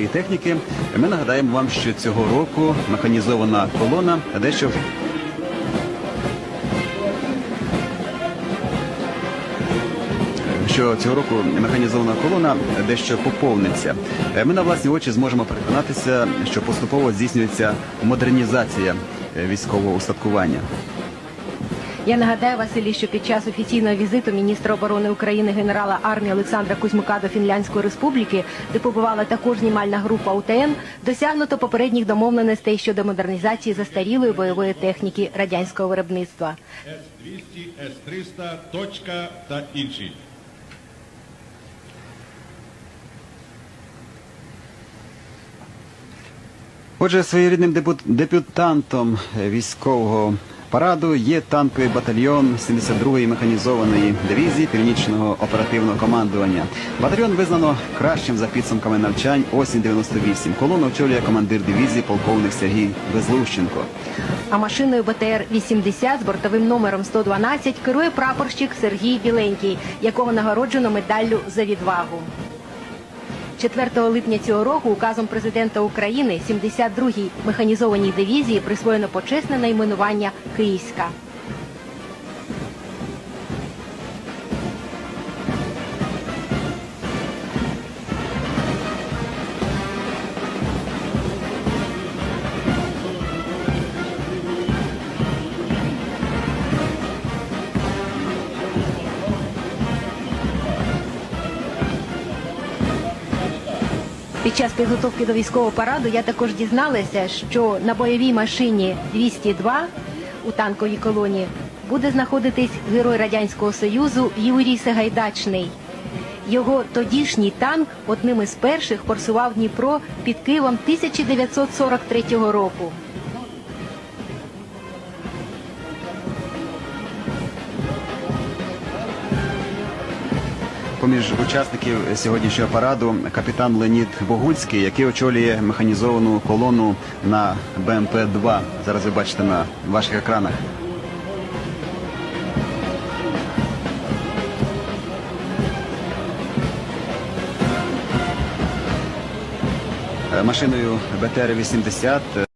бойової техніки. Ми нагадаємо вам, що цього року механізована колона дещо що цього року механізована колона дещо поповниться. Е, Ми на власні очі зможемо переконатися, що поступово здійснюється модернізація е, військового устаткування. Я нагадаю Василій, що під час офіційного візиту міністра оборони України генерала армії Олександра Кузьмука до Фінляндської республіки, де побувала також знімальна група УТН, досягнуто попередніх домовленостей щодо модернізації застарілої бойової техніки радянського виробництва. С-200, С-300, точка та інші. Отже, своєрідним депут- депутантом військового параду є танковий батальйон 72-ї механізованої дивізії північного оперативного командування. Батальйон визнано кращим за підсумками навчань осінь 98. Колону очолює командир дивізії полковник Сергій Безлущенко. А машиною БТР-80 з бортовим номером 112 керує прапорщик Сергій Біленький, якого нагороджено медаллю за відвагу. 4 липня цього року указом президента України 72-й механізованій дивізії присвоєно почесне найменування Київська. Під час підготовки до військового параду я також дізналася, що на бойовій машині 202 у танковій колоні буде знаходитись герой Радянського Союзу Юрій Сагайдачний. Його тодішній танк одним із перших форсував Дніпро під Києвом 1943 року. Поміж учасників сьогоднішнього параду капітан Леонід Богульський, який очолює механізовану колону на БМП-2. Зараз ви бачите на ваших екранах. Е, Машиною БТР-80